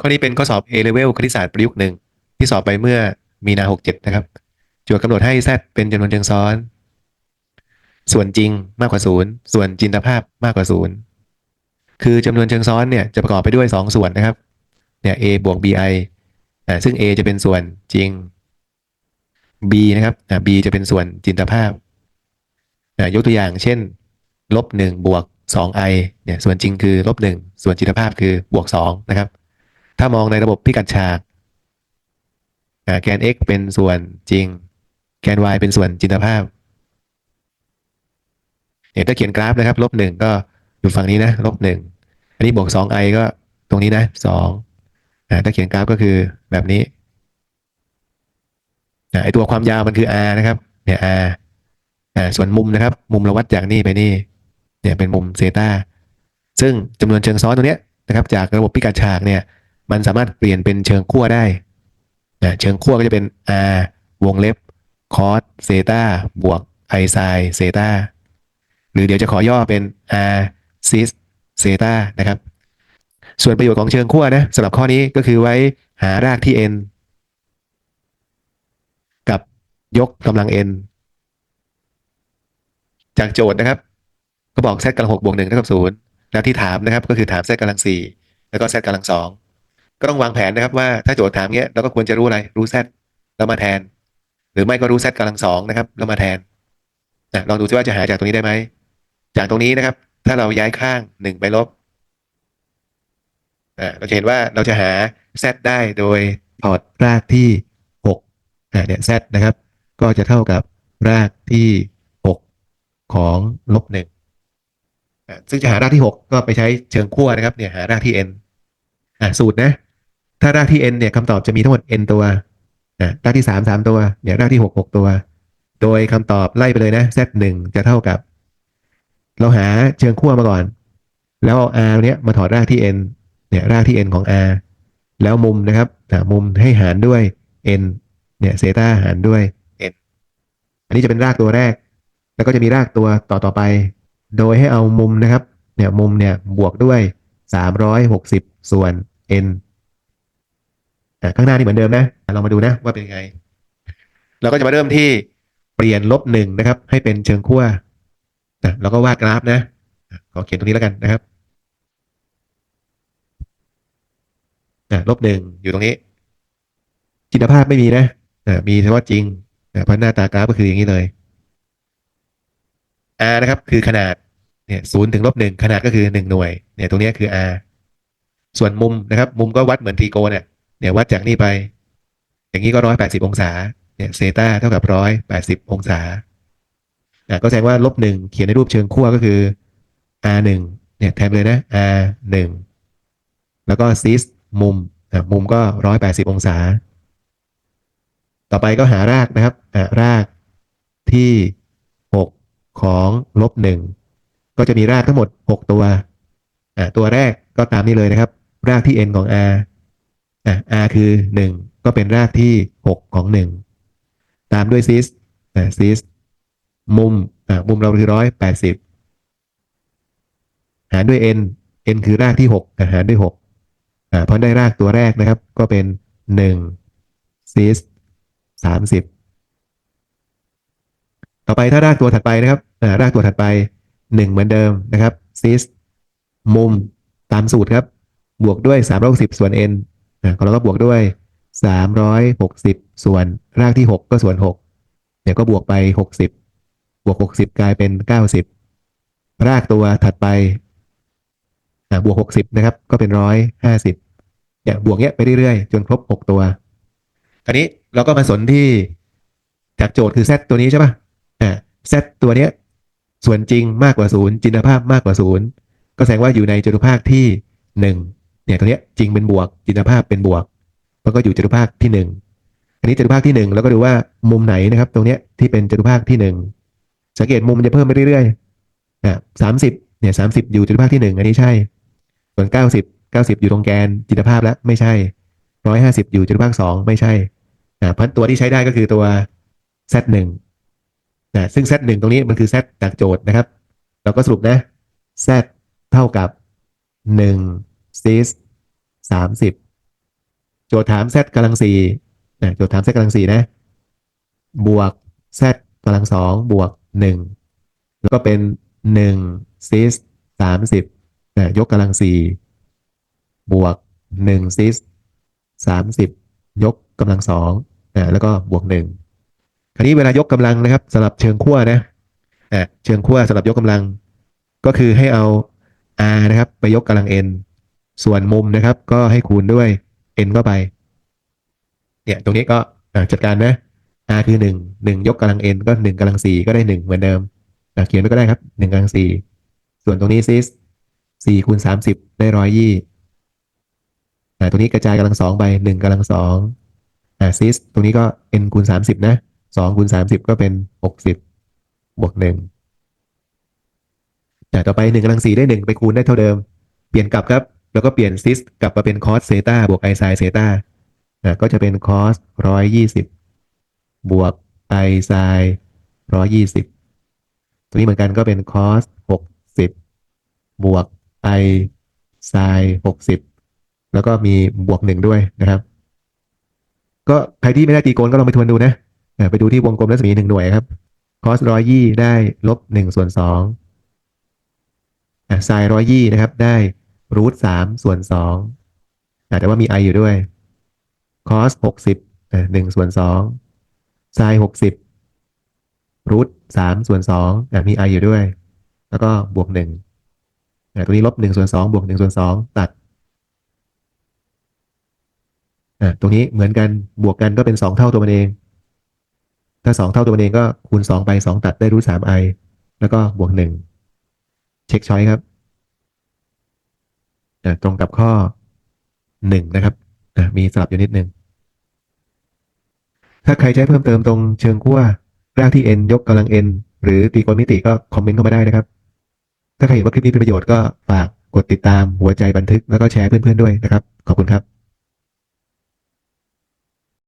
ข้อนี้เป็นข้อสอบ A level คณิตศาสตร์ประยุกต์หนึ่งที่สอบไปเมื่อมีนา 67 นะครับโจทย์กำหนดให้ z เป็นจำนวนเชิงซ้อน ส่วนจริงมากกว่าศูนย์ส่วนจินตภาพมากกว่าศูนย์คือจำนวนเชิงซ้อนเนี่ยจะประกอบไปด้วย 2 ส่วนนะครับเนี่ย a บวก bi อ่าซึ่ง a จะเป็นส่วนจริง b นะครับอ่า b จะเป็นส่วนจินตภาพอ่ายกตัวอย่างเช่นลบหนึ่งบวกสอง i เนี่ยส่วนจริงคือลบหนึ่งส่วนจินตภาพคือบวกสองนะครับ ถ้ามองในระบบพิกัดฉากแกน x เป็นส่วนจริง แกน y เป็นส่วนจินตภาพเนี่ยถ้าเขียนกราฟนะครับลบหนึ่งก็อยู่ฝั่งนี้นะลบหนึ่งอันนี้บวกสอง i ก็ตรงนี้นะสองอ่าถ้าเขียนกราฟก็คือแบบนี้ไอตัวความยาวมันคือ r นะครับ เนี่ย r อ่าส่วนมุมนะครับ มุมเราวัดจากนี่ไปนี่ เนี่ยเป็นมุมเซตาซึ่งจำนวนเชิงซ้อนตัวเนี้ยนะครับ จากระบบพิกัดฉากเนี่ย มันสามารถเปลี่ยนเป็นเชิงขั้วได้นะเชิงขั้วก็จะเป็น r วงเล็บ cos เซตาบวก i sin เซตาหรือเดี๋ยวจะขอย่อเป็น r sis เซตานะครับ ส่วนประโยชน์ของเชิงขั้วนะสำหรับข้อนี้ก็คือไว้หารากที่ n กับยกกำลัง n จากโจทย์นะครับ ก็บอก z กำลังหกบวกหนึ่งเท่ากับศูนย์แล้วที่ถามนะครับก็คือถาม z กำลังสี่แล้วก็ z กำลังสอง ก็ต้องวางแผนนะครับว่าถ้าโจทย์ถามเงี้ยเราก็ควรจะรู้อะไรรู้ z แล้วมาแทน หรือไม่ก็รู้ z กำลังสองนะครับแล้วมาแทนนะลองดูซิว่าจะหาจากตรงนี้ได้ไหมจากตรงนี้นะครับ ถ้าเราย้ายข้างหนึ่งไปลบเราจะเห็นว่าเราจะหา z ได้โดยถอดรากที่หกเนี่ย z นะครับ ก็จะเท่ากับรากที่หกของลบหนึ่งซึ่งจะหารากที่ 6 ก็ไปใช้เชิงขั้วนะครับเนี่ยหารากที่ n อะสูตรนะ ถ้ารากที่ n เนี่ยคำตอบจะมีทั้งหมด n ตัวอะรากที่ 3 3 ตัวเนี่ยรากที่ 6 6 ตัว โดยคำตอบไล่ไปเลยนะ z 1จะเท่ากับ เราหาเชิงขั้วมาก่อน แล้วเอา r เนี้ยมาถอดรากที่ n เนี่ยรากที่ n ของ r แล้วมุมนะครับอะมุมให้หารด้วย n เนี่ยเซต้าหารด้วย n อันนี้จะเป็นรากตัวแรก แล้วก็จะมีรากตัวต่อต่อไป โดยให้เอามุมนะครับ เนี่ยมุมเนี่ยบวกด้วย 360 ส่วน n ข้างหน้านี่เหมือนเดิมนะลองมาดูนะว่าเป็นยังไง เราก็จะมาเริ่มที่เปลี่ยนลบหนึ่งนะครับ ให้เป็นเชิงขั้วนะแล้วก็วาดกราฟนะขอเขียนตรงนี้แล้วกันนะครับอะลบหนึ่งอยู่ตรงนี้ จินตภาพไม่มีนะอะมีเฉพาะจริงอะเพราะหน้าตากราฟก็คืออย่างนี้เลย r นะครับ คือขนาดเนี่ยศูนย์ถึงลบหนึ่งขนาดก็คือหนึ่งหน่วยเนี่ยตรงนี้คือ r ส่วนมุมนะครับ มุมก็วัดเหมือนตรีโกณเนี่ย เนี่ยวัดจากนี่ไป อย่างนี้ก็ร้อยแปดสิบองศาเนี่ยเซตาเท่ากับร้อยแปดสิบองศาก็แสดงว่าลบหนึ่งเขียนในรูปเชิงขั้วก็คือ r หนึ่งเนี่ยแทนเลยนะ r หนึ่งแล้วก็ซิสมุมมุมก็ร้อยแปดสิบองศา ต่อไปก็หารากนะครับรากที่หกของลบหนึ่งก็จะมีรากทั้งหมดหกตัวตัวแรกก็ตามนี้เลยนะครับ รากที่ n ของ r อะ r คือหนึ่งก็เป็นรากที่หกของหนึ่งตามด้วยซิสอะซิสมุมอะมุมเราคือร้อยแปดสิบหารด้วย n n คือรากที่หกอะหารด้วยหกอะเพราะได้รากตัวแรกนะครับ ก็เป็นหนึ่งซิสสามสิบต่อไปถ้ารากตัวถัดไปนะครับอ่ารากตัวถัดไปหนึ่งเหมือนเดิมนะครับซิสมุมตามสูตรครับ บวกด้วย3 6 0ส่วน n อ่าเราก็บวกด้วย 360 ส่วนรากที่ 6 ก็ส่วน6เนี่ยก็บวกไป 60 บวก 60 กลายเป็น 90 รากตัวถัดไปอ่าบวก 60 นะครับ ก็เป็น 150เนี่ยบวกเนี้ยไปเรื่อยๆ จนครบ 6 ตัวคราวนี้เราก็มาสนที่จากโจทย์คือ z ตัวนี้ใช่ปะอ่า z ตัวเนี้ยส่วนจริงมากกว่าศูนย์จินตภาพมากกว่าศูนย์ก็แสดงว่าอยู่ในจตุภาคที่หนึ่ง เนี่ยตัวเนี้จริงเป็นบวก จินตภาพเป็นบวกมันก็อยู่จตุภาคที่หนึ่งอันนี้จตุภาคที่หนึ่งแล้วก็ดูว่ามุมไหนนะครับ ตรงนี้ที่เป็นจตุภาคที่หนึ่งสังเกตมุมมันจะเพิ่มไปเรื่อยๆอ่าสามสิบเนี่ยสามสิบอยู่จตุภาคที่หนึ่งอันนี้ใช่ ส่วนเก้าสิบเก้าสิบอยู่ตรงแกนจินตภาพแล้วไม่ใช่ร้อยห้าสิบอยู่จตุภาคสองไม่ใช่อ่าเพราะตัวที่ใช้ได้ก็คือตัว z หนึ่งนะซึ่ง z หนึ่งตรงนี้มันคือ z จากโจทย์นะครับ เราก็สรุปนะ z เท่ากับ 1 sis 30โจทย์ถาม z กำลังสี่นะโจทย์ถาม z กำลังสี่นะ บวก z กำลังสองบวกหนึ่งแล้วก็เป็นหนึ่งซิสสามสิบนะยกกำลังสี่บวกหนึ่งซิสสามสิบยกกำลังสองนะแล้วก็บวกหนึ่งคราวนี้เวลายกกำลังนะครับสำหรับเชิงขั้วนะอะเชิงขั้วสำหรับยกกำลัง ก็คือให้เอา r นะครับ ไปยกกำลัง n ส่วนมุมนะครับ ก็ให้คูณด้วย n เข้าไป เนี่ยตรงนี้ก็จัดการนะ r คือหนึ่งหนึ่งยกกำลัง n ก็หนึ่งกำลังสี่ก็ได้หนึ่งเหมือนเดิมอะเขียนไว้ก็ได้ครับหนึ่งกำลังสี่ส่วนตรงนี้ซิสสี่คูณสามสิบได้ร้อยยี่อะตรงนี้กระจายกำลังสองไปหนึ่งกำลังสองอะซิสตรงนี้ก็ n คูณสามสิบนะสองคูณสามสิบก็เป็นหกสิบบวกหนึ่งแต่ต่อไปหนึ่งกำลังสี่ได้หนึ่งไปคูณได้เท่าเดิม เปลี่ยนกลับครับ แล้วก็เปลี่ยนซิสกลับมาเป็นคอสเซตาบวกไอไซเซตาอะก็จะเป็นคอสร้อยยี่สิบบวกไอไซร้อยยี่สิบตัวนี้เหมือนกันก็เป็นคอสหกสิบบวกไอไซหกสิบแล้วก็มีบวกหนึ่งด้วยนะครับ ก็ใครที่ไม่ได้ตีโกนก็ลองไปทวนดูนะไปดูที่วงกลมรัศมีหนึ่งหน่วยครับคอสร้อยยี่ได้ลบหนึ่งส่วนสองไซร้อยยี่นะครับได้ รูทสามส่วนสองแต่ว่ามี i อยู่ด้วยคอสหกสิบหนึ่งส่วนสองไซหกสิบรูทสามส่วนสองมี i อยู่ด้วย แล้วก็บวกหนึ่งตัวนี้ลบหนึ่งส่วนสองบวกหนึ่งส่วนสองตัดตรงนี้เหมือนกันบวกกันก็เป็นสองเท่าตัวมันเอง ถ้าสองเท่าตัวมันเองก็คูณสองไปสองตัดได้รูทสาม i แล้วก็บวกหนึ่งเช็คช้อยครับ นะตรงกับข้อหนึ่งนะครับนะมีสลับอยู่นิดนึง ถ้าใครใช้เพิ่มเติมตรงเชิงขั้วรากที่ n ยกกำลัง n หรือตีกณมิติก็คอมเมนต์เข้ามาได้นะครับ ถ้าใครเห็นว่าคลิปนี้เป็นประโยชน์ก็ฝากกดติดตามหัวใจบันทึกแล้วก็แชร์เพื่อนๆด้วยนะครับ ขอบคุณครับ